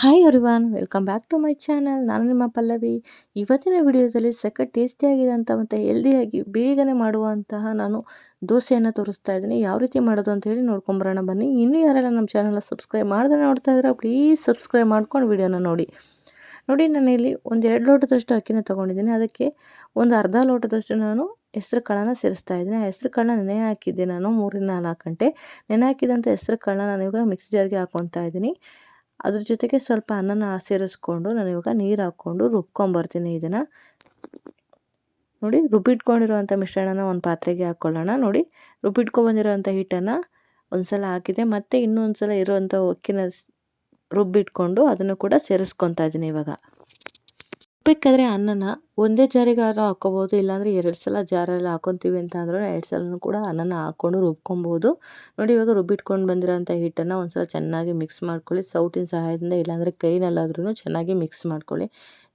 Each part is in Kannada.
Hi ಅರಿವಾನ್ welcome back to my channel ನಾನು ನಿಮ್ಮ ಪಲ್ಲವಿ. ಇವತ್ತಿನ ವಿಡಿಯೋದಲ್ಲಿ ಸಖತ್ ಟೇಸ್ಟಿಯಾಗಿದ್ದಂಥ ಮತ್ತು ಹೆಲ್ದಿಯಾಗಿ ಬೇಗನೆ ಮಾಡುವಂತಹ ನಾನು ದೋಸೆಯನ್ನು ತೋರಿಸ್ತಾ ಇದ್ದೀನಿ. ಯಾವ ರೀತಿ ಮಾಡೋದು ಅಂತ ಹೇಳಿ ನೋಡ್ಕೊಂಬರೋಣ ಬನ್ನಿ. ಇನ್ನೂ ಯಾರೆಲ್ಲ ನಮ್ಮ ಚಾನಲ್ನ ಸಬ್ಸ್ಕ್ರೈಬ್ ಮಾಡ್ದೆ ನೋಡ್ತಾ ಇದ್ರೆ ಪ್ಲೀಸ್ ಸಬ್ಸ್ಕ್ರೈಬ್ ಮಾಡ್ಕೊಂಡು ವಿಡಿಯೋನ ನೋಡಿ. ನೋಡಿ, ನಾನು ಇಲ್ಲಿ ಒಂದು ಎರಡು ಲೋಟದಷ್ಟು ಅಕ್ಕಿನ ತೊಗೊಂಡಿದ್ದೀನಿ. ಅದಕ್ಕೆ ಒಂದು ಅರ್ಧ ಲೋಟದಷ್ಟು ನಾನು ಹೆಸ್ರು ಕಾಳನ್ನ ಸೇರಿಸ್ತಾ ಇದ್ದೀನಿ. ಆ ಹೆಸ್ರು ಕಾಳನ್ನ ನೆನೆ ಹಾಕಿದ್ದೆ ನಾನು ಮೂರಿಂದ ನಾಲ್ಕು ಗಂಟೆ. ನೆನೆ ಹಾಕಿದಂಥ ಹೆಸ್ರು ಕಾಳನ್ನ ನಾನು ಇವಾಗ ಮಿಕ್ಸಿ ಜಾರ್ಗೆ ಹಾಕ್ಕೊತಾ ಇದ್ದೀನಿ. ಅದ್ರ ಜೊತೆಗೆ ಸ್ವಲ್ಪ ಅನ್ನನ ಸೇರಿಸ್ಕೊಂಡು ನಾನು ಇವಾಗ ನೀರು ಹಾಕ್ಕೊಂಡು ರುಬ್ಕೊಂಬರ್ತೀನಿ ಇದನ್ನು. ನೋಡಿ ರುಬ್ಬಿಟ್ಕೊಂಡಿರುವಂಥ ಮಿಶ್ರಣನ ಒಂದು ಪಾತ್ರೆಗೆ ಹಾಕ್ಕೊಳ್ಳೋಣ ನೋಡಿ ರುಬ್ಬಿಟ್ಕೊಬಂದಿರೋವಂಥ ಹಿಟ್ಟನ್ನು ಒಂದು ಸಲ ಹಾಕಿದೆ. ಮತ್ತು ಇನ್ನೊಂದು ಸಲ ಇರುವಂಥ ಅಕ್ಕಿನ ರುಬ್ಬಿಟ್ಕೊಂಡು ಅದನ್ನು ಕೂಡ ಸೇರಿಸ್ಕೊತಾ ಇದ್ದೀನಿ ಇವಾಗ. ಬೇಕಾದರೆ ಅನ್ನನ ಒಂದೇ ಜಾರಿಗಾರು ಹಾಕೋಬೋದು ಇಲ್ಲಾಂದರೆ ಎರಡು ಸಲ ಜಾರಲ್ಲಿ ಹಾಕೊತೀವಿ ಅಂತ ಅಂದ್ರೆ ಎರಡು ಸಲನೂ ಕೂಡ ಅನ್ನನ ಹಾಕ್ಕೊಂಡು ರುಬ್ಕೊಬೋದು. ನೋಡಿ ಇವಾಗ ರುಬ್ಬಿಟ್ಕೊಂಡು ಬಂದಿರೋಂಥ ಹಿಟ್ಟನ್ನು ಒಂದು ಸಲ ಚೆನ್ನಾಗಿ ಮಿಕ್ಸ್ ಮಾಡ್ಕೊಳ್ಳಿ. ಸೌಟಿನ ಸಹಾಯದಿಂದ, ಇಲ್ಲಾಂದರೆ ಕೈನಲ್ಲಾದ್ರೂ ಚೆನ್ನಾಗಿ ಮಿಕ್ಸ್ ಮಾಡ್ಕೊಳ್ಳಿ.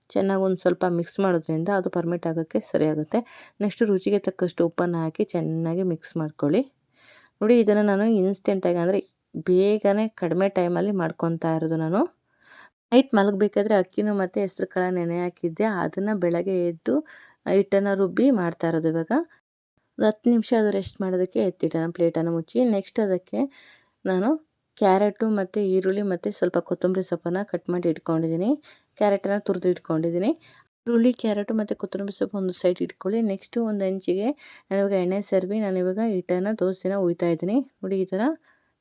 ಚೆನ್ನಾಗಿ ಒಂದು ಸ್ವಲ್ಪ ಮಿಕ್ಸ್ ಮಾಡೋದ್ರಿಂದ ಅದು ಪರ್ಮಿಟ್ ಆಗೋಕ್ಕೆ ಸರಿಯಾಗುತ್ತೆ. ನೆಕ್ಸ್ಟು ರುಚಿಗೆ ತಕ್ಕಷ್ಟು ಉಪ್ಪನ್ನು ಹಾಕಿ ಚೆನ್ನಾಗಿ ಮಿಕ್ಸ್ ಮಾಡ್ಕೊಳ್ಳಿ. ನೋಡಿ ಇದನ್ನು ನಾನು ಇನ್ಸ್ಟೆಂಟಾಗಿ ಅಂದರೆ ಬೇಗನೆ ಕಡಿಮೆ ಟೈಮಲ್ಲಿ ಮಾಡ್ಕೊತಾ ಇರೋದು ನಾನು. ನೈಟ್ ಮಲಗಬೇಕಾದ್ರೆ ಅಕ್ಕಿನೂ ಮತ್ತು ಹೆಸ್ರು ಕಾಳು ನೆನೆ ಹಾಕಿದ್ದೆ. ಅದನ್ನು ಬೆಳಗ್ಗೆ ಎದ್ದು ಹಿಟ್ಟನ್ನು ರುಬ್ಬಿ ಮಾಡ್ತಾ ಇರೋದು ಇವಾಗ. ಒಂದು ಹತ್ತು ನಿಮಿಷ ಅದು ರೆಸ್ಟ್ ಮಾಡೋದಕ್ಕೆ ಎತ್ತಿಟ್ಟೆ ಪ್ಲೇಟನ್ನು ಮುಚ್ಚಿ. ನೆಕ್ಸ್ಟ್ ಅದಕ್ಕೆ ನಾನು ಕ್ಯಾರೆಟು ಮತ್ತು ಈರುಳ್ಳಿ ಮತ್ತು ಸ್ವಲ್ಪ ಕೊತ್ತಂಬರಿ ಸೊಪ್ಪನ್ನು ಕಟ್ ಮಾಡಿ ಇಟ್ಕೊಂಡಿದ್ದೀನಿ. ಕ್ಯಾರೆಟನ್ನು ತುರಿದು ಇಟ್ಕೊಂಡಿದ್ದೀನಿ. ಈರುಳ್ಳಿ, ಕ್ಯಾರೆಟು ಮತ್ತು ಕೊತ್ತಂಬರಿ ಸೊಪ್ಪು ಒಂದು ಸೈಡ್ ಇಟ್ಕೊಳ್ಳಿ. ನೆಕ್ಸ್ಟು ಒಂದು ಹಂಚಿಗೆ ಇವಾಗ ಎಣ್ಣೆ ಸರ್ವಿ ಇವಾಗ ಹಿಟ್ಟನ್ನು ದೋಸೆನ ಉಯ್ತಾ ಇದ್ದೀನಿ. ನೋಡಿ ಈ ಥರ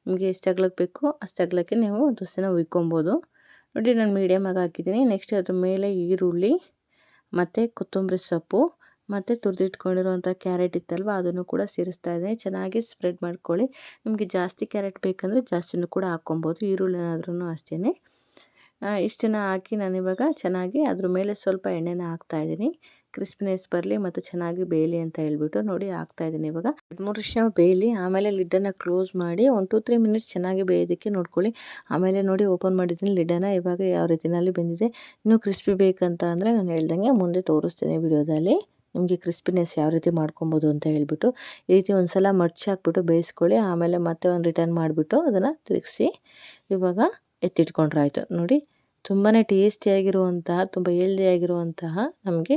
ನಿಮಗೆ ಎಷ್ಟು ಅಗ್ಲಕ್ಕೆ ಬೇಕು ಅಷ್ಟು ಅಗ್ಲಕ್ಕೆ ನೀವು ದೋಸೆನ ಉಯ್ಕೊಬೋದು. ನೋಡಿ ನಾನು ಮೀಡಿಯಮಾಗಿ ಹಾಕಿದ್ದೀನಿ. ನೆಕ್ಸ್ಟ್ ಅದ್ರ ಮೇಲೆ ಈರುಳ್ಳಿ, ಮತ್ತು ಕೊತ್ತಂಬರಿ ಸೊಪ್ಪು, ಮತ್ತು ತುರಿದಿಟ್ಕೊಂಡಿರುವಂಥ ಕ್ಯಾರೆಟ್ ಇತ್ತಲ್ವ, ಅದನ್ನು ಕೂಡ ಸೇರಿಸ್ತಾ ಇದ್ದೀನಿ. ಚೆನ್ನಾಗಿ ಸ್ಪ್ರೆಡ್ ಮಾಡ್ಕೊಳ್ಳಿ. ನಿಮಗೆ ಜಾಸ್ತಿ ಕ್ಯಾರೆಟ್ ಬೇಕಂದರೆ ಜಾಸ್ತಿನೂ ಕೂಡ ಹಾಕ್ಕೊಬೋದು. ಈರುಳ್ಳಿನಾದ್ರೂ ಅಷ್ಟೇ ಇಷ್ಟನ್ನು ಹಾಕಿ ನಾನಿವಾಗ ಚೆನ್ನಾಗಿ ಅದ್ರ ಮೇಲೆ ಸ್ವಲ್ಪ ಎಣ್ಣೆನ ಹಾಕ್ತಾಯಿದ್ದೀನಿ ಕ್ರಿಸ್ಪಿನೆಸ್ ಬರಲಿ ಮತ್ತು ಚೆನ್ನಾಗಿ ಬೇಯಲಿ ಅಂತ ಹೇಳ್ಬಿಟ್ಟು ನೋಡಿ ಹಾಕ್ತಾಯಿದ್ದೀನಿ ಇವಾಗ. ಎರಡು ಮೂರು ನಿಮಿಷ ಬೇಯಲಿ, ಆಮೇಲೆ ಲಿಡ್ಡನ್ನು ಕ್ಲೋಸ್ ಮಾಡಿ ಒನ್ ಟು ತ್ರೀ ಮಿನಿಟ್ಸ್ ಚೆನ್ನಾಗಿ ಬೇಯೋದಕ್ಕೆ ನೋಡ್ಕೊಳ್ಳಿ. ಆಮೇಲೆ ನೋಡಿ ಓಪನ್ ಮಾಡಿದ್ದೀನಿ ಲಿಡ್ಡನ್ನು ಇವಾಗ ಯಾವ ರೀತಿಯಲ್ಲಿ ಬೆಂದಿದೆ. ಇನ್ನೂ ಕ್ರಿಸ್ಪಿ ಬೇಕಂತ ಅಂದರೆ ನಾನು ಹೇಳ್ದಂಗೆ ಮುಂದೆ ತೋರಿಸ್ತೀನಿ ವಿಡಿಯೋದಲ್ಲಿ. ನಿಮಗೆ ಕ್ರಿಸ್ಪಿನೆಸ್ ಯಾವ ರೀತಿ ಮಾಡ್ಕೊಬೋದು ಅಂತ ಹೇಳ್ಬಿಟ್ಟು. ಈ ರೀತಿ ಒಂದು ಸಲ ಮಡ್ಚಿ ಹಾಕ್ಬಿಟ್ಟು ಬೇಯಿಸ್ಕೊಳ್ಳಿ, ಆಮೇಲೆ ಮತ್ತೆ ಒಂದು ರಿಟರ್ನ್ ಮಾಡಿಬಿಟ್ಟು ಅದನ್ನು ತಿರುಗಿಸಿ. ಇವಾಗ ಎತ್ತಿಟ್ಕೊಂಡ್ರಾಯ್ತು. ನೋಡಿ ತುಂಬಾ ಟೇಸ್ಟಿಯಾಗಿರುವಂತಹ, ತುಂಬ ಹೆಲ್ದಿಯಾಗಿರುವಂತಹ ನಮಗೆ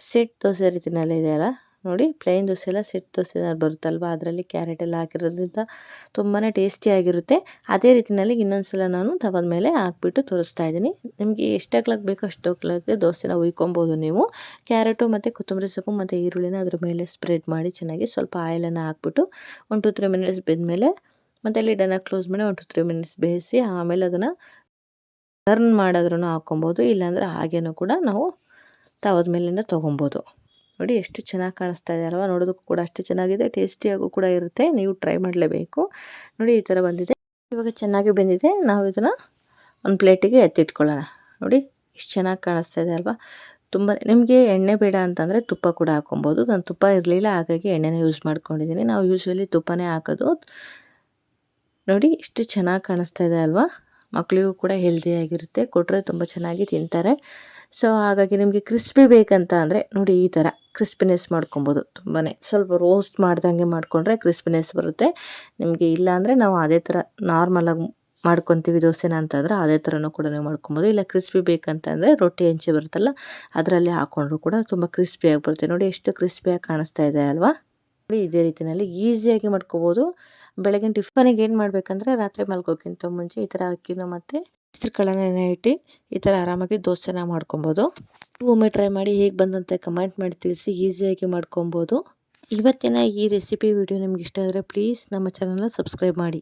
ಸೆಟ್ ದೋಸೆ ರೀತಿನಲ್ಲಿ ಇದೆಯಲ್ಲ ನೋಡಿ ಪ್ಲೈನ್ ದೋಸೆ ಎಲ್ಲ ಸೆಟ್ ದೋಸೆ ಬರುತ್ತಲ್ವ? ಅದರಲ್ಲಿ ಕ್ಯಾರೆಟ್ ಎಲ್ಲ ಹಾಕಿರೋದ್ರಿಂದ ತುಂಬಾ ಟೇಸ್ಟಿಯಾಗಿರುತ್ತೆ. ಅದೇ ರೀತಿಯಲ್ಲಿ ಇನ್ನೊಂದು ಸಲ ನಾನು ತವದ ಮೇಲೆ ಹಾಕ್ಬಿಟ್ಟು ತೋರಿಸ್ತಾ ಇದ್ದೀನಿ. ನಿಮಗೆ ಎಷ್ಟು ಹಾಕ್ಲಕ್ಕೆ ಬೇಕೋ ಅಷ್ಟು ಹಾಕ್ಲಕ್ಕೆ ದೋಸೆನ ಉಯ್ಕೊಬೋದು ನೀವು. ಕ್ಯಾರೆಟು ಮತ್ತು ಕೊತ್ತಂಬರಿ ಸೊಪ್ಪು ಮತ್ತು ಈರುಳ್ಳಿನ ಅದ್ರ ಮೇಲೆ ಸ್ಪ್ರೆಡ್ ಮಾಡಿ ಚೆನ್ನಾಗಿ ಸ್ವಲ್ಪ ಆಯಿಲನ್ನು ಹಾಕ್ಬಿಟ್ಟು ಒನ್ ಟು ತ್ರೀ ಮಿನಿಟ್ಸ್ ಬೆಂದಮೇಲೆ ಮತ್ತು ಲಿಡನ್ನು ಕ್ಲೋಸ್ ಮಾಡಿ ಒನ್ ಟು ತ್ರೀ ಮಿನಿಟ್ಸ್ ಬೇಯಿಸಿ ಆಮೇಲೆ ಅದನ್ನು ಟರ್ನ್ ಮಾಡಿದ್ರೂ ಹಾಕ್ಕೊಬೋದು, ಇಲ್ಲಾಂದರೆ ಹಾಗೇನೂ ಕೂಡ ನಾವು ತವದ ಮೇಲಿಂದ ತೊಗೊಬೋದು. ನೋಡಿ ಎಷ್ಟು ಚೆನ್ನಾಗಿ ಕಾಣಿಸ್ತಾ ಇದೆ ಅಲ್ವಾ? ನೋಡೋದಕ್ಕೂ ಕೂಡ ಅಷ್ಟು ಚೆನ್ನಾಗಿದೆ, ಟೇಸ್ಟಿಯಾಗೂ ಕೂಡ ಇರುತ್ತೆ, ನೀವು ಟ್ರೈ ಮಾಡಲೇಬೇಕು. ನೋಡಿ ಈ ಥರ ಬಂದಿದೆ. ಇವಾಗ ಚೆನ್ನಾಗಿ ಬಂದಿದೆ, ನಾವು ಇದನ್ನು ಒಂದು ಪ್ಲೇಟಿಗೆ ಎತ್ತಿಟ್ಕೊಳ್ಳೋಣ. ನೋಡಿ ಎಷ್ಟು ಚೆನ್ನಾಗಿ ಕಾಣಿಸ್ತಾ ಇದೆ ಅಲ್ವಾ? ತುಂಬ, ನಿಮಗೆ ಎಣ್ಣೆ ಬೇಡ ಅಂತಂದರೆ ತುಪ್ಪ ಕೂಡ ಹಾಕೊಬೋದು ನಾನು ತುಪ್ಪ ಇರಲಿಲ್ಲ, ಹಾಗಾಗಿ ಎಣ್ಣೆನ ಯೂಸ್ ಮಾಡ್ಕೊಂಡಿದ್ದೀನಿ. ನಾವು ಯೂಶ್ವಲಿ ತುಪ್ಪನೇ ಹಾಕೋದು. ನೋಡಿ, ಇಷ್ಟು ಚೆನ್ನಾಗಿ ಕಾಣಿಸ್ತಾ ಇದೆ ಅಲ್ವಾ? ಮಕ್ಕಳಿಗೂ ಕೂಡ ಹೆಲ್ದಿಯಾಗಿರುತ್ತೆ ಕೊಟ್ಟರೆ ತುಂಬ ಚೆನ್ನಾಗಿ ತಿಂತಾರೆ. ಸೊ ಹಾಗಾಗಿ ನಿಮಗೆ ಕ್ರಿಸ್ಪಿ ಬೇಕಂತ ಅಂದರೆ, ನೋಡಿ ಈ ಥರ ಕ್ರಿಸ್ಪಿನೆಸ್ ಮಾಡ್ಕೊಬೋದು ತುಂಬಾ ಸ್ವಲ್ಪ ರೋಸ್ಟ್ ಮಾಡ್ದಂಗೆ ಮಾಡಿಕೊಂಡ್ರೆ ಕ್ರಿಸ್ಪಿನೆಸ್ ಬರುತ್ತೆ. ನಿಮಗೆ ಇಲ್ಲ ಅಂದರೆ ನಾವು ಅದೇ ಥರ ನಾರ್ಮಲಾಗಿ ಮಾಡ್ಕೊತೀವಿ ದೋಸೆನ ಅಂತಂದರೆ ಅದೇ ಥರನೂ ಕೂಡ ನೀವು ಮಾಡ್ಕೊಬೋದು. ಇಲ್ಲ ಕ್ರಿಸ್ಪಿ ಬೇಕಂತಂದರೆ ರೊಟ್ಟಿ ಹೆಂಚೆ ಬರುತ್ತಲ್ಲ, ಅದರಲ್ಲಿ ಹಾಕ್ಕೊಂಡ್ರು ಕೂಡ ತುಂಬ ಕ್ರಿಸ್ಪಿಯಾಗಿ ಬರುತ್ತೆ. ನೋಡಿ, ಎಷ್ಟು ಕ್ರಿಸ್ಪಿಯಾಗಿ ಕಾಣಿಸ್ತಾ ಇದೆ ಅಲ್ವಾ? ಇದೇ ರೀತಿಯಲ್ಲಿ ಈಸಿಯಾಗಿ ಮಾಡ್ಕೋಬೋದು. ಬೆಳಗಿನ ಟಿಫನಿಗೆ ಏನು ಮಾಡಬೇಕಂದ್ರೆ ರಾತ್ರಿ ಮಲ್ಗೋಕ್ಕಿಂತ ಮುಂಚೆ ಈ ಥರ ಅಕ್ಕಿನ ಮತ್ತು ಹೆಸರುಕಾಳನ್ನ ಇಟ್ಟು ಈ ಥರ ಆರಾಮಾಗಿ ದೋಸೆನ ಮಾಡ್ಕೊಬೋದು. ಒಮ್ಮೆ ಟ್ರೈ ಮಾಡಿ ಹೇಗೆ ಬಂದಂತೆ ಕಮೆಂಟ್ ಮಾಡಿ ತಿಳಿಸಿ ಈಸಿಯಾಗಿ ಮಾಡ್ಕೊಬೋದು. ಇವತ್ತಿನ ಈ ರೆಸಿಪಿ ವಿಡಿಯೋ ನಿಮ್ಗೆ ಇಷ್ಟ ಆದರೆ ಪ್ಲೀಸ್ ನಮ್ಮ ಚಾನಲ್ನ ಸಬ್ಸ್ಕ್ರೈಬ್ ಮಾಡಿ.